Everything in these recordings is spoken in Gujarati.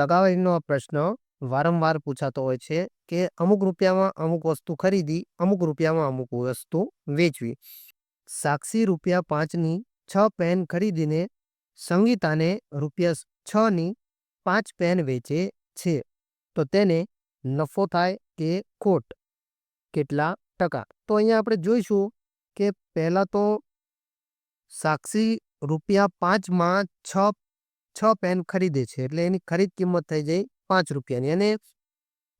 ટકાવારીનો પ્રશ્ન વારંવાર પૂછાતો હોય છે કે અમુક રૂપિયામાં અમુક વસ્તુ ખરીદી, અમુક રૂપિયામાં અમુક વસ્તુ વેચવી. સાક્ષી રૂપિયા પાંચની છ પેન ખરીદીને સંગીતાને રૂપિયા છની પાંચ પેન વેચે છે. તો તેને નફો થાય કે ખોટ? કેટલા ટકા? તો અહીંયા આપણે જોઈશું કે પહેલાં તો સાક્ષી રૂપિયા પાંચમાં છ છ પેન ખરીદે છે, એટલે એની ખરીદ કિંમત થઈ જાય પાંચ રૂપિયાની અને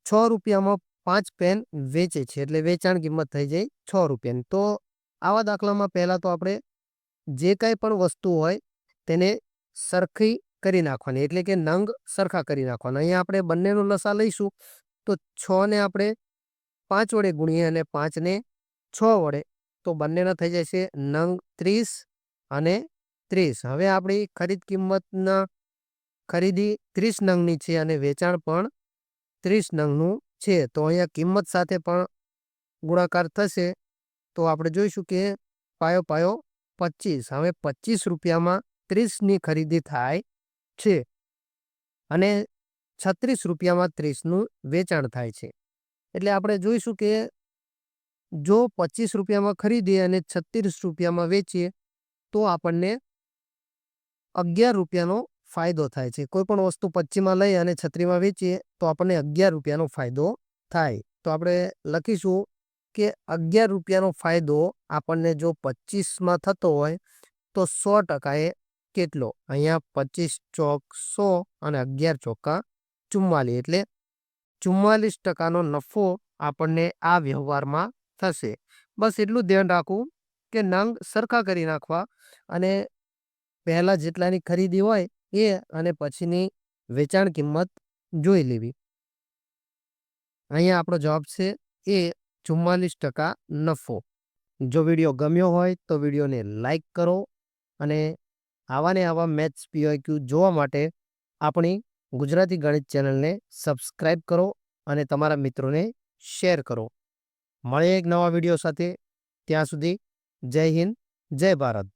છ રૂપિયામાં પાંચ પેન વેચે છે, એટલે વેચાણ કિંમત થઈ જાય છ રૂપિયાની. તો આવા દાખલામાં પહેલાં તો આપણે જે કાંઈ પણ વસ્તુ હોય તેને સરખી કરી નાખવાની, એટલે કે નંગ સરખા કરી નાખવાના. અહીંયા આપણે બંનેનો લસા લઈશું, તો છ ને આપણે પાંચ વડે ગુણીએ અને પાંચને છ વડે, તો બંનેના થઈ જશે નંગ ત્રીસ અને ત્રીસ. હવે આપણી ખરીદ કિંમતના ખરીદી ત્રીસ નંગની છે અને વેચાણ પણ ત્રીસ નંગનું છે. તો અહીંયા કિંમત સાથે પણ ગુણાકાર થશે. તો આપણે જોઈશું કે પાયો પાયો પચીસ. હવે પચીસ રૂપિયામાં ત્રીસની ખરીદી થાય છે અને છત્રીસ રૂપિયામાં ત્રીસનું વેચાણ થાય છે. એટલે આપણે જોઈશું કે જો પચીસ રૂપિયામાં ખરીદીએ અને છત્રીસ રૂપિયામાં વેચીએ તો આપણને અગિયાર રૂપિયાનો ફાયદો થાય છે. કોઈ પણ વસ્તુ પચીમાં લઈ અને છત્રીમાં વેચીએ તો આપણને અગિયાર રૂપિયાનો ફાયદો થાય. તો આપણે લખીશું કે અગિયાર રૂપિયાનો ફાયદો આપણને જો પચીસમાં થતો હોય તો સો ટકાએ કેટલો? અહીંયા પચીસ ચોક સો અને અગિયાર ચોક્કા ચુમ્માલીસ. એટલે ચુમ્માલીસ ટકાનો નફો આપણને આ વ્યવહારમાં થશે. બસ એટલું ધ્યાન રાખવું કે નંગ સરખા કરી નાખવા અને પહેલાં જેટલાની ખરીદી હોય એ અને પછીની વેચાણ કિંમત જોઈ લેવી. અહીંયા આપણો જવાબ છે એ ચુમ્માલીસ ટકા નફો. જો વીડિયો ગમ્યો હોય તો વિડીયોને લાઈક કરો અને આવા ને આવા મેથ્સ પીવાયક્યુ જોવા માટે આપણી ગુજરાતી ગણિત ચેનલને સબસ્ક્રાઈબ કરો અને તમારા મિત્રોને શેર કરો. મળે એક નવા વીડિયો સાથે. ત્યાં સુધી જય હિન્દ, જય ભારત.